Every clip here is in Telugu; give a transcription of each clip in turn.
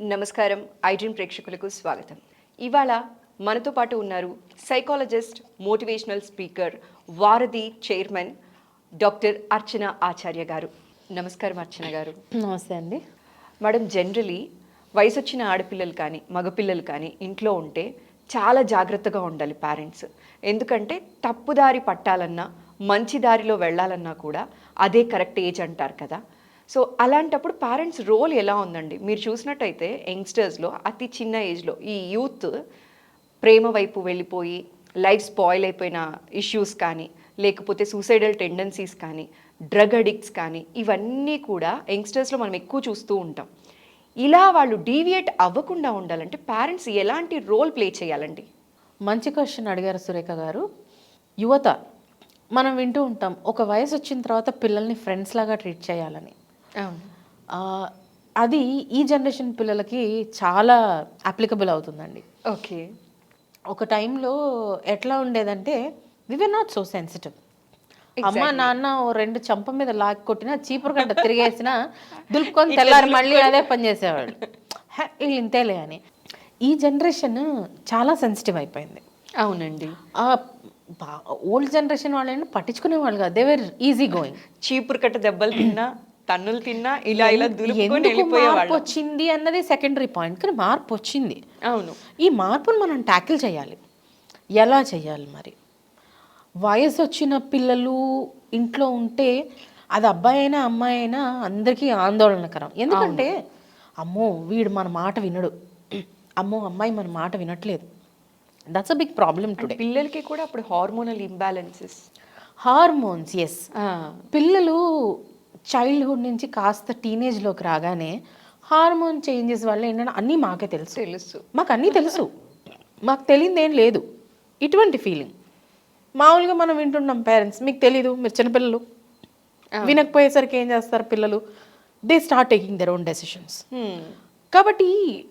నమస్కారం. ఐడ్రీమ్ ప్రేక్షకులకు స్వాగతం. ఇవాళ మనతో పాటు ఉన్నారు psychologist motivational speaker Varadhi chairman doctor Archana Acharya garu. నమస్కారం అర్చన గారు. నమస్తే అండి. మేడం జనరలీ వయసు వచ్చిన ఆడపిల్లలు కానీ మగపిల్లలు కానీ ఇంట్లో ఉంటే చాలా జాగ్రత్తగా ఉండాలి పేరెంట్స్. ఎందుకంటే తప్పుదారి పట్టాలన్నా మంచి దారిలో వెళ్ళాలన్నా కూడా అదే కరెక్ట్ ఏజ్ అంటారు కదా. సో అలాంటప్పుడు పేరెంట్స్ రోల్ ఎలా ఉందండి? మీరు చూసినట్టయితే యంగ్స్టర్స్లో అతి చిన్న ఏజ్లో ఈ యూత్ ప్రేమ వైపు వెళ్ళిపోయి లైఫ్ స్పాయిల్ అయిపోయిన ఇష్యూస్ కానీ లేకపోతే సూసైడల్ టెండెన్సీస్ కానీ డ్రగ్ అడిక్ట్స్ కానీ ఇవన్నీ కూడా యంగ్స్టర్స్లో మనం ఎక్కువ చూస్తూ ఉంటాం. ఇలా వాళ్ళు డీవియేట్ అవ్వకుండా ఉండాలంటే పేరెంట్స్ ఎలాంటి రోల్ ప్లే చేయాలండి? మంచి క్వశ్చన్ అడిగారు సురేఖ గారు. యువత మనం వింటూ ఉంటాం ఒక వయసు వచ్చిన తర్వాత పిల్లల్ని ఫ్రెండ్స్ లాగా ట్రీట్ చేయాలని. అది ఈ జనరేషన్ పిల్లలకి చాలా అప్లికబుల్ అవుతుందండి. ఓకే. ఒక టైంలో ఎట్లా ఉండేదంటే we were not so sensitive అమ్మ నాన్న ఓ రెండు చంప మీద లాగి కొట్టినా చీపురు గంట తిరిగేసినా దులుపుకొని తెల్లారి మళ్ళీ అదే పని చేసేవాళ్ళు. వీళ్ళు ఇంతేలే అని. ఈ జనరేషన్ చాలా సెన్సిటివ్ అయిపోయింది. అవునండి. ఓల్డ్ జనరేషన్ వాళ్ళని పట్టించుకునే వాళ్ళు కాదు దేవర్ ఈజీ గోయింగ్ చీపురు కట్ట దెబ్బలు తిన్నా తన్నులు తిన్నా ఇలా ఇలా దులుపుకొని మార్పు వెళ్ళిపోయేవాళ్ళు. వచ్చింది అన్నది సెకండరీ పాయింట్ కానీ మార్పు వచ్చింది. అవును. ఈ మార్పును మనం ట్యాకిల్ చేయాలి. ఎలా చేయాలి మరి? వయసు వచ్చిన పిల్లలు ఇంట్లో ఉంటే అది అబ్బాయి అయినా అమ్మాయి అయినా అందరికీ ఆందోళనకరం. ఎందుకంటే అమ్మో వీడు మన మాట వినడు. అమ్మో అమ్మాయి మన మాట వినట్లేదు. That's a big problem today పిల్లలకి కూడా అప్పుడు హార్మోనల్ ఇంబ్యాలెన్సెస్ హార్మోన్స్ ఎస్ పిల్లలు చైల్డ్హుడ్ నుంచి కాస్త టీనేజ్లోకి రాగానే హార్మోన్ చేంజెస్ వల్ల ఏంటంటే అన్నీ మాకే తెలుసు. తెలుసు. మాకు అన్నీ తెలుసు. మాకు తెలియదు ఏం లేదు. ఇటువంటి ఫీలింగ్ మామూలుగా మనం వింటున్నాం పేరెంట్స్ మీకు తెలీదు మీరు చిన్నపిల్లలు. వినకపోయేసరికి ఏం చేస్తారు పిల్లలు? They start taking their own decisions. కాబట్టి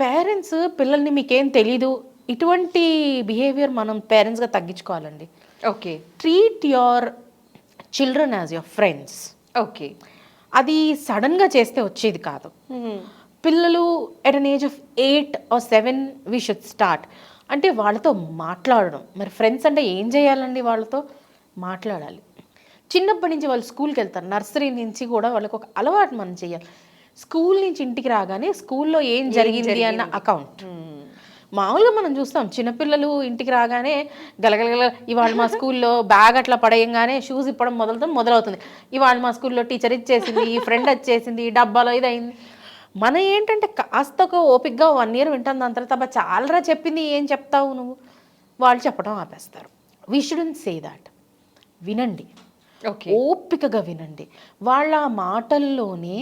పేరెంట్స్ పిల్లల్ని మీకేం తెలీదు. ఇటువంటి బిహేవియర్ మనం పేరెంట్స్గా తగ్గించుకోవాలండి. Okay. Treat your children as your friends okay. అది సడన్గా చేస్తే వచ్చేది కాదు. పిల్లలు at an age of eight or seven we should start అంటే వాళ్ళతో మాట్లాడడం. మరి ఫ్రెండ్స్ అంటే ఏం చేయాలండి వాళ్ళతో? మాట్లాడాలి. చిన్నప్పటి నుంచి వాళ్ళు స్కూల్కి వెళ్తారు. నర్సరీ నుంచి కూడా వాళ్ళకి ఒక అలవాటు మనం చేయాలి. స్కూల్ నుంచి ఇంటికి రాగానే స్కూల్లో ఏం జరిగింది అన్న అకౌంట్ మామూలుగా మనం చూస్తాం చిన్నపిల్లలు ఇంటికి రాగానే గలగలగల ఇవాళ మా స్కూల్లో బ్యాగ్ అట్లా పడేయంగానే షూస్ ఇప్పడం మొదలుతో మొదలవుతుంది. ఇవాళ మా స్కూల్లో టీచర్ ఇచ్చేసింది ఈ ఫ్రెండ్ వచ్చేసింది ఈ డబ్బాలో ఇది అయింది మన ఏంటంటే కాస్త ఒక ఓపిక్గా వన్ ఇయర్ వింటాం దాని తర్వాత అబ్బా చాలరా చెప్పింది ఏం చెప్తావు నువ్వు? వాళ్ళు చెప్పడం ఆపేస్తారు. వీ షుడెంట్ సే దాట్ వినండి. ఓకే ఓపికగా వినండి. వాళ్ళ మాటల్లోనే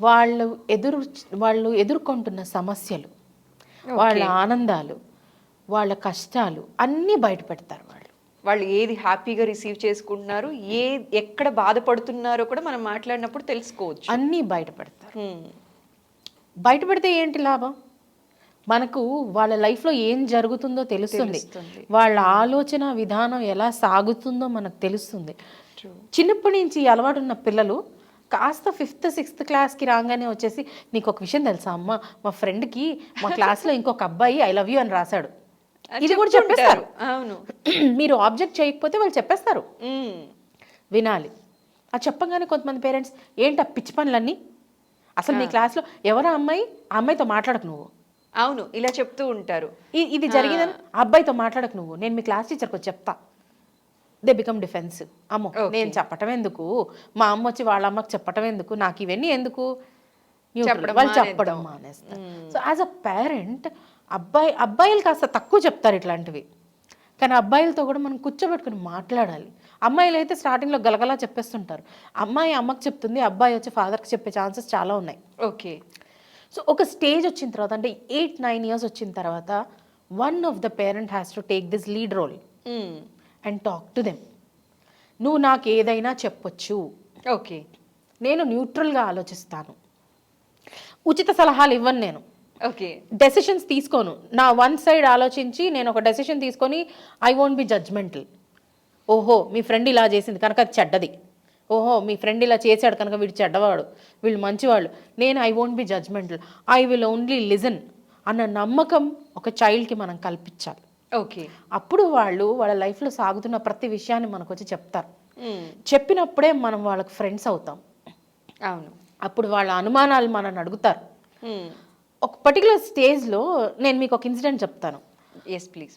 వాళ్ళు ఎదురు వాళ్ళు ఎదుర్కొంటున్న సమస్యలు వాళ్ళ ఆనందాలు వాళ్ళ కష్టాలు అన్నీ బయటపెడతారు వాళ్ళు. వాళ్ళు ఏది హ్యాపీగా రిసీవ్ చేసుకుంటున్నారు ఏ ఎక్కడ బాధపడుతున్నారో కూడా మనం మాట్లాడినప్పుడు తెలుసుకోవచ్చు. అన్నీ బయటపెడతారు. బయటపెడితే ఏంటి లాభం? మనకు వాళ్ళ లైఫ్లో ఏం జరుగుతుందో తెలుస్తుంది. వాళ్ళ ఆలోచన విధానం ఎలా సాగుతుందో మనకు తెలుస్తుంది. చిన్నప్పటి నుంచి అలవాటు ఉన్న పిల్లలు కాస్త ఫిఫ్త్ సిక్స్త్ క్లాస్కి రాగానే వచ్చేసి నీకు ఒక విషయం తెలుసా అమ్మ? మా ఫ్రెండ్కి మా క్లాస్లో ఇంకొక అబ్బాయి ఐ లవ్ యూ అని రాశాడు. ఇది కూడా చెప్పేస్తారు. అవును. మీరు ఆబ్జెక్ట్ చేయకపోతే వాళ్ళు చెప్పేస్తారు. వినాలి. అది చెప్పగానే కొంతమంది పేరెంట్స్ ఏంటి ఆ పిచ్చి పనులన్నీ? అసలు మీ క్లాస్లో ఎవరా అమ్మాయి? ఆ అమ్మాయితో మాట్లాడకు నువ్వు. అవును. ఇలా చెప్తూ ఉంటారు. ఇది జరిగిందని ఆ అబ్బాయితో మాట్లాడకు నువ్వు. నేను మీ క్లాస్ టీచర్కి వచ్చి చెప్తా. దే బికమ్ డిఫెన్సివ్ అమ్మో నేను చెప్పటం ఎందుకు? మా అమ్మ వచ్చి వాళ్ళ అమ్మకి చెప్పటం ఎందుకు? నాకు ఇవన్నీ ఎందుకు? వాళ్ళు. చెప్పడం మానేస్తారు. సో యాజ్ అ పేరెంట్ అబ్బాయి అబ్బాయిలు కాస్త తక్కువ చెప్తారు ఇట్లాంటివి. కానీ అబ్బాయిలతో కూడా మనం కూర్చోబెట్టుకుని మాట్లాడాలి. అమ్మాయిలు అయితే స్టార్టింగ్లో గలగలా చెప్పేస్తుంటారు. అమ్మాయి అమ్మకి చెప్తుంది అబ్బాయి వచ్చి ఫాదర్కి చెప్పే ఛాన్సెస్ చాలా ఉన్నాయి. ఓకే సో ఒక స్టేజ్ వచ్చిన తర్వాత అంటే ఎయిట్ నైన్ ఇయర్స్ వచ్చిన తర్వాత one of the parent has to take this lead role. And talk to them నువ్వు నాకు ఏదైనా చెప్పొచ్చు. ఓకే నేను న్యూట్రల్గా ఆలోచిస్తాను. ఉచిత సలహాలు ఇవ్వను నేను. ఓకే డెసిషన్స్ తీసుకోను. నా వన్ సైడ్ ఆలోచించి నేను ఒక డెసిషన్ తీసుకొని ఐ వోంట్ బి జడ్జ్మెంటల్ ఓహో మీ ఫ్రెండ్ ఇలా చేసింది కనుక అది చెడ్డది. ఓహో మీ ఫ్రెండ్ ఇలా చేశాడు కనుక వీడు చెడ్డవాడు వీళ్ళు మంచివాళ్ళు. నేను I won't be judgemental I will only listen అన్న నమ్మకం ఒక చైల్డ్కి మనం కల్పించాలి. ఓకే. అప్పుడు వాళ్ళు వాళ్ళ లైఫ్లో సాగుతున్న ప్రతి విషయాన్ని మనకు వచ్చి చెప్తారు. చెప్పినప్పుడే మనం వాళ్ళకి ఫ్రెండ్స్ అవుతాం. అవును. అప్పుడు వాళ్ళ అనుమానాలు మనల్ని అడుగుతారు. ఒక పర్టికులర్ స్టేజ్లో నేను మీకు ఒక ఇన్సిడెంట్ చెప్తాను. ఎస్ ప్లీజ్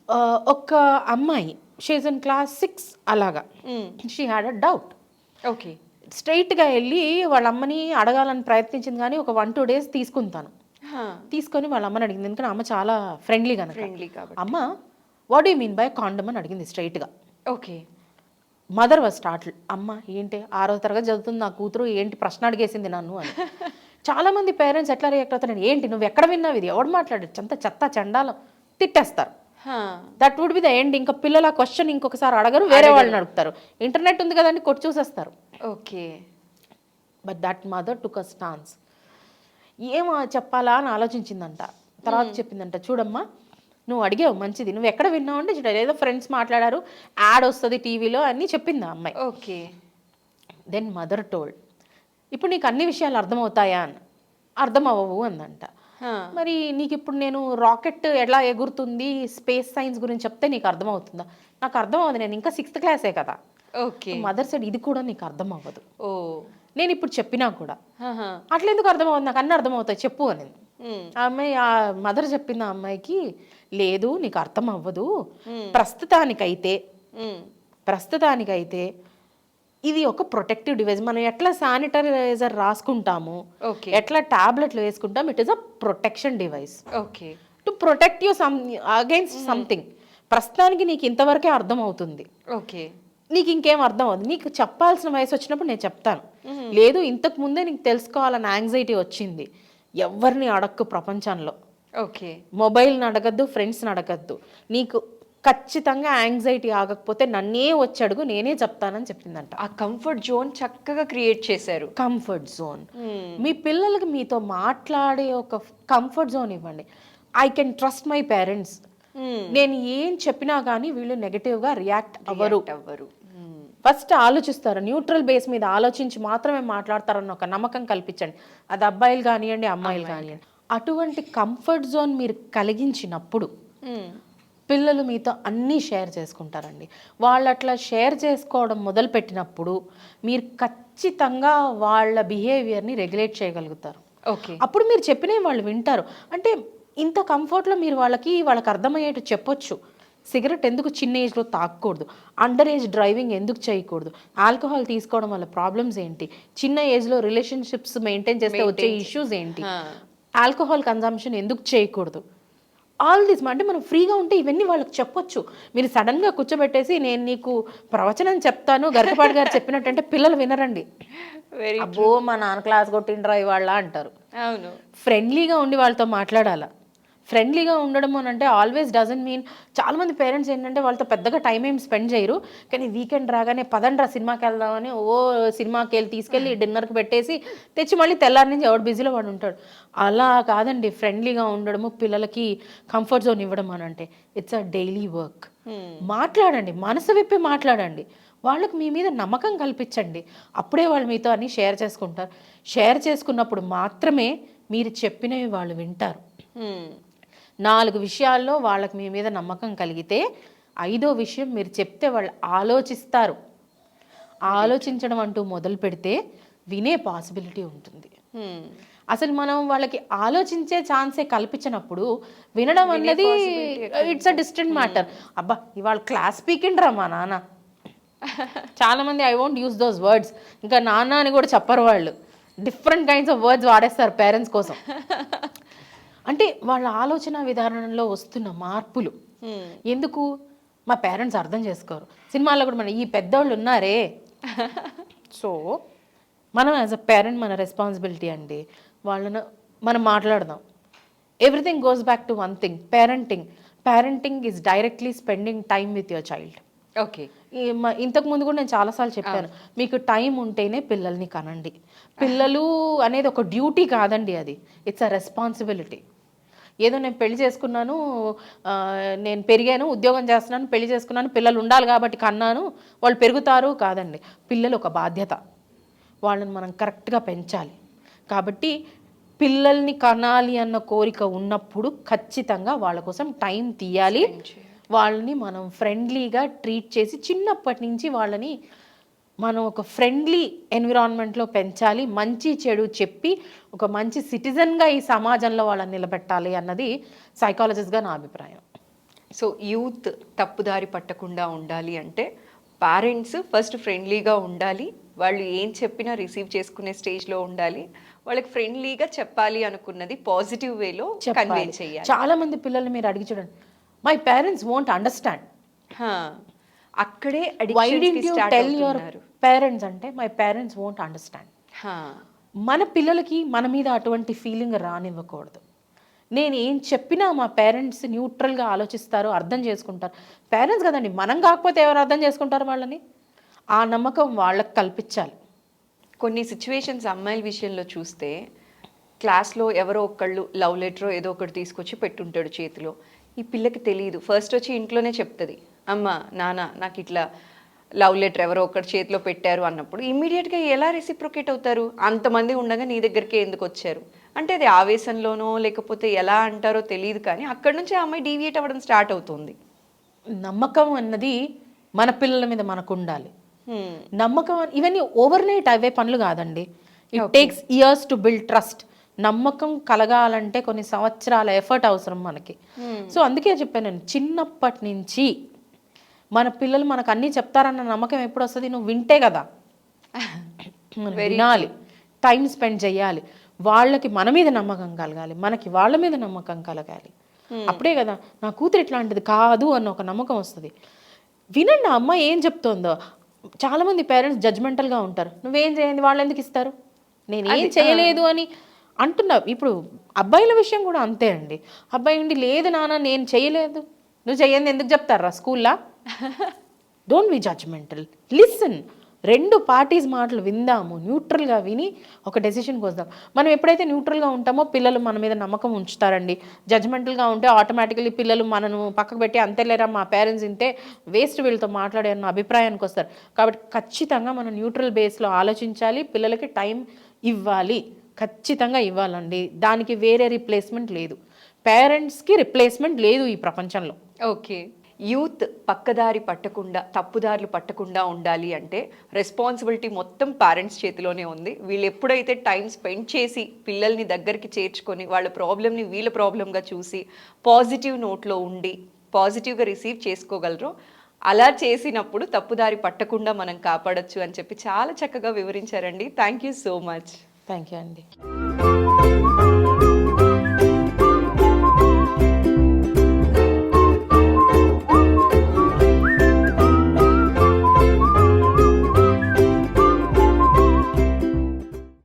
ఒక అమ్మాయి షీజ్ ఇన్ క్లాస్ సిక్స్ అలాగా. She had a doubt okay. స్ట్రైట్గా వెళ్ళి వాళ్ళ అమ్మని అడగాలని ప్రయత్నించింది కానీ ఒక వన్ టూ డేస్ తీసుకుంటాను. తీసుకొని వాళ్ళ అమ్మని అడిగింది. ఎందుకంటే అమ్మ చాలా ఫ్రెండ్లీ కనుక అమ్మ what you mean by condom అని అడిగింది స్ట్రైట్గా ఓకే మదర్ వాజ్ స్టార్ట్ అమ్మ ఏంటి? ఆరో తరగతి చదువుతుంది నా కూతురు ఏంటి ప్రశ్న అడిగేసింది నన్ను? అని. చాలా మంది పేరెంట్స్ ఎట్లా రియాక్ట్ అవుతారు? ఏంటి? నువ్వు ఎక్కడ విన్నావు ఇది? ఎవడు మాట్లాడాడు? చెంత చెత్త చండాలం. తిట్టేస్తారు. That would be the end ఇంకా పిల్లల క్వశ్చన్ ఇంకొకసారి అడగరు వేరే వాళ్ళని అడుగుతారు. ఇంటర్నెట్ ఉంది కదండి కొట్టి చూసేస్తారు. Okay but that mother took a stance ఏం చెప్పాలా? అని ఆలోచించిందంట. తర్వాత చెప్పిందంట. చూడమ్మా నువ్వు అడిగావు మంచిది. నువ్వు ఎక్కడ విన్నావు అంటే ఏదో ఫ్రెండ్స్ మాట్లాడారు యాడ్ వస్తుంది టీవీలో అన్నీ చెప్పింది ఆ అమ్మాయి. ఓకే. దెన్ మదర్ టోల్డ్ ఇప్పుడు నీకు అన్ని విషయాలు అర్థమవుతాయా? అని. అర్థం అవ్వవు అందంట మరి నీకు ఇప్పుడు నేను రాకెట్ ఎలా ఎగురుతుంది? స్పేస్ సైన్స్ గురించి చెప్తే నీకు అర్థమవుతుందా? నాకు అర్థం అవ్వదు నేను ఇంకా సిక్స్త్ క్లాసే కదా. ఓకే. మదర్ సైడ్ ఇది కూడా నీకు అర్థం అవ్వదు ఓ. నేను ఇప్పుడు చెప్పినా కూడా. అట్లా ఎందుకు అర్థమవుతుంది నాకు అన్నీ అర్థమవుతాయి చెప్పు అని. ఆ అమ్మాయి ఆ మదర్ చెప్పింది ఆ అమ్మాయికి లేదు నీకు అర్థం అవ్వదు. ప్రస్తుతానికైతే ప్రస్తుతానికైతే ఇది ఒక ప్రొటెక్టివ్ డివైస్ మనం ఎట్లా శానిటైజర్ రాసుకుంటాము ఎట్లా టాబ్లెట్లు వేసుకుంటాం it is a protection device okay. To protect you some against something ప్రస్తుతానికి నీకు ఇంతవరకే అర్థం అవుతుంది ఓకే. నీకు ఇంకేం అర్థం అవుతుంది నీకు చెప్పాల్సిన వయసు వచ్చినప్పుడు నేను చెప్తాను. లేదు ఇంతకు ముందే నీకు తెలుసుకోవాలని యాంగ్జైటీ వచ్చింది. ఎవరిని అడక్కు ప్రపంచంలో? ఓకే. మొబైల్ని అడగద్దు ఫ్రెండ్స్ని అడగద్దు నీకు ఖచ్చితంగా యాంగ్జైటీ ఆగకపోతే నన్నే వచ్చి అడుగు నేనే చెప్తానని చెప్పిందంట. ఆ కంఫర్ట్ జోన్ చక్కగా క్రియేట్ చేశారు. Comfort zone. మీ పిల్లలకి మీతో మాట్లాడే ఒక కంఫర్ట్ జోన్ ఇవ్వండి. I can trust my parents. నేను ఏం చెప్పినా కానీ వీళ్ళు నెగటివ్గా రియాక్ట్ అవ్వరు. అవ్వరు. ఫస్ట్ ఆలోచిస్తారు? న్యూట్రల్ బేస్ మీద ఆలోచించి మాత్రమే మాట్లాడతారన్న ఒక నమ్మకం కల్పించండి. అది అబ్బాయిలు కానివ్వండి అమ్మాయిలు. కానివ్వండి. అటువంటి కంఫర్ట్ జోన్ మీరు కలిగించినప్పుడు పిల్లలు మీతో అన్నీ షేర్ చేసుకుంటారండి. వాళ్ళు అట్లా షేర్ చేసుకోవడం మొదలుపెట్టినప్పుడు మీరు ఖచ్చితంగా వాళ్ళ బిహేవియర్ని రెగ్యులేట్ చేయగలుగుతారు. ఓకే అప్పుడు మీరు చెప్పినవి వాళ్ళు వింటారు. అంటే ఇంత కంఫర్ట్లో మీరు వాళ్ళకి వాళ్ళకి అర్థమయ్యేట్టు చెప్పొచ్చు. సిగరెట్ ఎందుకు చిన్న ఏజ్లో తాగకూడదు అండర్ ఏజ్ డ్రైవింగ్ ఎందుకు చేయకూడదు? ఆల్కహాల్ తీసుకోవడం వల్ల ప్రాబ్లమ్స్ ఏంటి? చిన్న ఏజ్లో రిలేషన్షిప్స్ మెయింటైన్ చేస్తే వచ్చే ఇష్యూస్ ఏంటి? ఆల్కహాల్ కన్జంప్షన్ ఎందుకు చేయకూడదు? ఆల్ దిస్ అంటే మనం ఫ్రీగా ఉంటే ఇవన్నీ వాళ్ళకి చెప్పొచ్చు. మీరు సడన్గా కూర్చోబెట్టేసి నేను నీకు ప్రవచనం చెప్తాను గరికపాటి గారు చెప్పినట్టు అంటే పిల్లలు వినరండి. వెరీ అబ్బో మా నాన్న క్లాస్ కొట్టిండ్రా ఇవాళ్ళ అంటారు. అవును. ఫ్రెండ్లీగా ఉండి వాళ్ళతో మాట్లాడాలా? ఫ్రెండ్లీగా ఉండడం అని అంటే ఆల్వేస్ డజన్ మీన్ చాలా మంది పేరెంట్స్ ఏంటంటే వాళ్ళతో పెద్దగా టైం ఏం స్పెండ్ చేయరు. కానీ వీకెండ్ రాగానే పదండ్రా సినిమాకి వెళ్దామని ఓ సినిమాకి వెళ్ళి తీసుకెళ్ళి డిన్నర్కి పెట్టేసి తెచ్చి మళ్ళీ తెల్లారి నుంచి ఎవడు బిజీలో వాడు ఉంటాడు. అలా కాదండి ఫ్రెండ్లీగా ఉండడము పిల్లలకి కంఫర్ట్ జోన్ ఇవ్వడం అని అంటే ఇట్స్ అ డైలీ వర్క్ మాట్లాడండి మనసు విప్పి మాట్లాడండి. వాళ్ళకు మీ మీద నమ్మకం కల్పించండి. అప్పుడే వాళ్ళు మీతో అన్ని షేర్ చేసుకుంటారు. షేర్ చేసుకున్నప్పుడు మాత్రమే మీరు చెప్పినవి వాళ్ళు వింటారు. నాలుగు విషయాల్లో వాళ్ళకి మీ మీద నమ్మకం కలిగితే ఐదో విషయం మీరు చెప్తే వాళ్ళు ఆలోచిస్తారు. ఆలోచించడం అంటూ మొదలు పెడితే వినే పాసిబిలిటీ ఉంటుంది. అసలు మనం వాళ్ళకి ఆలోచించే ఛాన్సే కల్పించినప్పుడు వినడం అన్నది ఇట్స్ అ డిస్టెంట్ మ్యాటర్. అబ్బా ఇవాళ క్లాస్ పీకిండ్రా మా నాన్న? చాలా మంది I won't use those words ఇంకా నాన్న అని కూడా చెప్పరు వాళ్ళు. డిఫరెంట్ కైండ్స్ ఆఫ్ వర్డ్స్ వాడేస్తారు పేరెంట్స్ కోసం. అంటే వాళ్ళ ఆలోచన విధానంలో వస్తున్న మార్పులు. ఎందుకు? మా పేరెంట్స్ అర్థం చేసుకోరు. సినిమాల్లో కూడా మన ఈ పెద్దోళ్ళు ఉన్నారే. సో మనం యాజ్ అ పేరెంట్ మన రెస్పాన్సిబిలిటీ అండి. వాళ్ళను మనం మాట్లాడదాం. Everything goes back to one thing. Parenting. Parenting is directly spending time with your child. Okay. ఇంతకు ముందు కూడా నేను చాలాసార్లు చెప్పాను. మీకు టైం ఉంటేనే పిల్లల్ని కనండి. పిల్లలు అనేది ఒక డ్యూటీ కాదండి అది. ఇట్స్ అ రెస్పాన్సిబిలిటీ ఏదో నేను పెళ్ళి చేసుకున్నాను నేను పెరిగాను ఉద్యోగం చేస్తున్నాను పెళ్ళి చేసుకున్నాను పిల్లలు ఉండాలి కాబట్టి కన్నాను వాళ్ళు పెరుగుతారు కాదండి. పిల్లలు ఒక బాధ్యత. వాళ్ళని మనం కరెక్ట్గా పెంచాలి. కాబట్టి పిల్లల్ని కనాలి అన్న కోరిక ఉన్నప్పుడు ఖచ్చితంగా వాళ్ళ కోసం టైం తీయాలి. వాళ్ళని మనం ఫ్రెండ్లీగా ట్రీట్ చేసి చిన్నప్పటి నుంచి వాళ్ళని మనం ఒక ఫ్రెండ్లీ ఎన్విరాన్మెంట్లో పెంచాలి మంచి చెడు చెప్పి ఒక మంచి సిటిజన్గా ఈ సమాజంలో వాళ్ళని నిలబెట్టాలి అన్నది సైకాలజిస్ట్గా నా అభిప్రాయం సో యూత్ తప్పుదారి పట్టకుండా ఉండాలి అంటే పేరెంట్స్ ఫస్ట్ ఫ్రెండ్లీగా ఉండాలి వాళ్ళు ఏం చెప్పినా రిసీవ్ చేసుకునే స్టేజ్లో ఉండాలి వాళ్ళకి ఫ్రెండ్లీగా చెప్పాలి అనుకున్నది పాజిటివ్ వేలో కన్వే. చేయాలి చాలా మంది పిల్లల్ని మీరు అడిగి చూడండి మై పేరెంట్స్ వోంట్ అండర్స్టాండ్. అక్కడే టెల్ యువర్. పేరెంట్స్ అంటే మై పేరెంట్స్ వోంట్ అండర్స్టాండ్. మన పిల్లలకి మన మీద అటువంటి ఫీలింగ్ రానివ్వకూడదు. నేను ఏం చెప్పినా మా పేరెంట్స్ న్యూట్రల్గా ఆలోచిస్తారు అర్థం చేసుకుంటారు. పేరెంట్స్ కదండి మనం కాకపోతే ఎవరు అర్థం చేసుకుంటారు వాళ్ళని? ఆ నమ్మకం వాళ్ళకి కల్పించాలి. కొన్ని సిచ్యువేషన్స్ అమ్మాయిల విషయంలో చూస్తే క్లాస్లో ఎవరో ఒకళ్ళు లవ్ లెటర్ ఏదో ఒకటి తీసుకొచ్చి పెట్టుంటాడు చేతిలో. ఈ పిల్లకి తెలియదు ఫస్ట్ వచ్చి ఇంట్లోనే చెప్తుంది. అమ్మ నాన్న నాకు ఇట్లా లవ్ లెటర్ ఎవరో ఒకటి చేతిలో పెట్టారు అన్నప్పుడు ఇమ్మీడియట్గా ఎలా రెసిప్రొకేట్ అవుతారు? అంతమంది ఉండగా నీ దగ్గరికి ఎందుకు వచ్చారు? అంటే అది ఆవేశంలోనో లేకపోతే ఎలా అంటారో తెలియదు కానీ అక్కడ నుంచి ఆ అమ్మాయి డీవియేట్ అవ్వడం స్టార్ట్ అవుతుంది. నమ్మకం అన్నది మన పిల్లల మీద మనకు ఉండాలి. నమ్మకం ఇవన్నీ ఓవర్ నైట్ అవే పనులు కాదండి. It takes years to build trust నమ్మకం కలగాలంటే కొన్ని సంవత్సరాల ఎఫర్ట్ అవసరం మనకి. సో అందుకే చెప్పాను నేను చిన్నప్పటి నుంచి మన పిల్లలు మనకు అన్నీ చెప్తారన్న నమ్మకం ఎప్పుడు వస్తుంది? నువ్వు వింటే కదా. వినాలి. టైం స్పెండ్ చేయాలి. వాళ్ళకి మన మీద నమ్మకం కలగాలి. మనకి వాళ్ళ మీద నమ్మకం కలగాలి. అప్పుడే కదా నా కూతురు ఇట్లాంటిది కాదు అన్న ఒక నమ్మకం వస్తుంది. వినండి ఆ అమ్మాయి ఏం చెప్తోందో. చాలా మంది పేరెంట్స్ జడ్జ్మెంటల్గా ఉంటారు. నువ్వేం చేయండి? వాళ్ళు ఎందుకు ఇస్తారు? నేను ఏం చేయలేదు అని అంటున్నావు ఇప్పుడు అబ్బాయిల విషయం కూడా అంతే అండి. అబ్బాయి ఉండి లేదు నాన్న నేను చేయలేదు. నువ్వు చెయ్యండి ఎందుకు చెప్తారా? స్కూల్లా? డోంట్ బి జడ్జ్మెంటల్ లిసన్ రెండు పార్టీస్ మాటలు విందాము. న్యూట్రల్గా విని ఒక డెసిషన్కి వద్దాం. మనం ఎప్పుడైతే న్యూట్రల్గా ఉంటామో పిల్లలు మన మీద నమ్మకం ఉంచుతారండి. జడ్జ్మెంటల్గా ఉంటే ఆటోమేటికలీ పిల్లలు మనను పక్కకు పెట్టి అంతేలేరా మా పేరెంట్స్ ఇంతే వేస్ట్ వీళ్ళతో మాట్లాడే అన్న అభిప్రాయానికి వస్తారు. కాబట్టి ఖచ్చితంగా మనం న్యూట్రల్ బేస్లో ఆలోచించాలి. పిల్లలకి టైం ఇవ్వాలి. ఖచ్చితంగా ఇవ్వాలండి. దానికి వేరే రిప్లేస్మెంట్ లేదు. పేరెంట్స్కి రిప్లేస్మెంట్ లేదు ఈ ప్రపంచంలో. ఓకే యూత్ పక్కదారి పట్టకుండా తప్పుదారులు పట్టకుండా ఉండాలి అంటే రెస్పాన్సిబిలిటీ మొత్తం పేరెంట్స్ చేతిలోనే ఉంది. వీళ్ళు ఎప్పుడైతే టైం స్పెండ్ చేసి పిల్లల్ని దగ్గరికి చేర్చుకొని వాళ్ళ ప్రాబ్లమ్ని వీళ్ళ ప్రాబ్లంగా చూసి పాజిటివ్ నోట్లో ఉండి పాజిటివ్గా రిసీవ్ చేసుకోగలరో అలా చేసినప్పుడు తప్పుదారి పట్టకుండా మనం కాపాడొచ్చు అని చెప్పి చాలా చక్కగా వివరించారండి. Thank you so much thank you అండి.